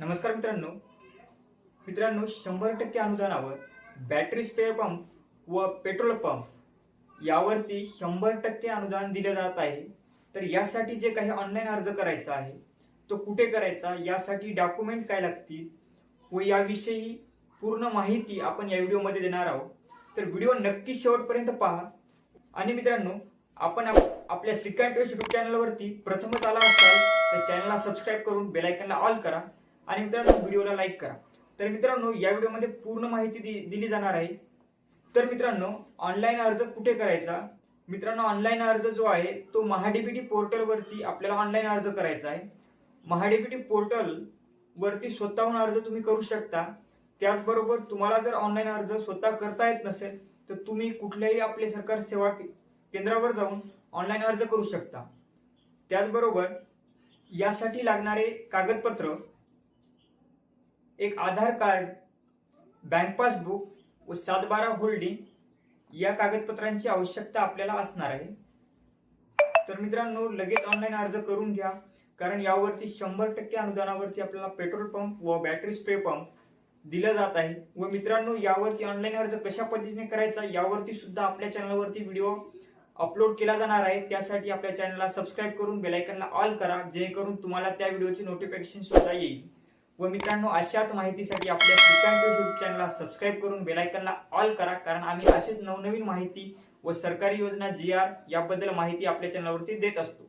नमस्कार मित्रांनो. मित्रांनो शंभर टक्के अनुदानावर बॅटरी स्पेअर पंप व पेट्रोल पंप यावरती शंभर टक्के अनुदान दिले जात आहे. तर यासाठी जे काही ऑनलाईन अर्ज करायचा आहे तो कुठे करायचा यासाठी डॉक्युमेंट काय लागतील व याविषयी पूर्ण माहिती आपण या व्हिडिओमध्ये देणार आहोत. तर व्हिडिओ नक्की शेवटपर्यंत पहा. आणि मित्रांनो आपण आप- आपल्या श्रीकांत युट्यूब चॅनलवरती प्रथमच आला असाल तर चॅनलला सबस्क्राईब करून बेलायकनला ऑल करा. आणि मित्रांनो व्हिडिओला लाईक करा. तर मित्रांनो या व्हिडिओमध्ये पूर्ण माहिती दि- दिली जाणार आहे. तर मित्रांनो ऑनलाईन अर्ज कुठे करायचा? मित्रांनो ऑनलाईन अर्ज जो आहे तो महाडीबीटी पोर्टलवरती आपल्याला ऑनलाईन अर्ज करायचा आहे. महाडीबीटी पोर्टल वरती स्वतःहून अर्ज तुम्ही करू शकता. त्याचबरोबर तुम्हाला जर ऑनलाईन अर्ज स्वतः करता येत नसेल तर तुम्ही कुठल्याही आपले सरकार सेवा के- केंद्रावर जाऊन ऑनलाईन अर्ज करू शकता. त्याचबरोबर यासाठी लागणारे कागदपत्र एक आधार कार्ड बँक पासबुक व सातबारा होल्डिंग या कागदपत्रांची आवश्यकता आपल्याला असणार आहे. तर मित्रांनो लगेच ऑनलाईन अर्ज करून घ्या कारण यावरती शंभर टक्के अनुदानावरती आपल्याला पेट्रोल पंप व बॅटरी स्प्रे पंप दिलं जात आहे. व मित्रांनो यावरती ऑनलाईन अर्ज कशा पद्धतीने करायचा यावरती सुद्धा आपल्या चॅनलवरती व्हिडिओ अपलोड केला जाणार आहे. त्यासाठी आपल्या चॅनलला सबस्क्राईब करून बेलायकनला ऑल करा जेणेकरून तुम्हाला त्या व्हिडिओची नोटिफिकेशन सुद्धा येईल. व मित्रांनो अशाच माहितीसाठी आपल्या श्रीकांत युट्यूब चॅनलला सबस्क्राईब करून बेलायकनला ऑल करा कारण आम्ही अशीच नवनवीन माहिती व सरकारी योजना जी आर याबद्दल माहिती आपल्या चॅनलवरती देत असतो.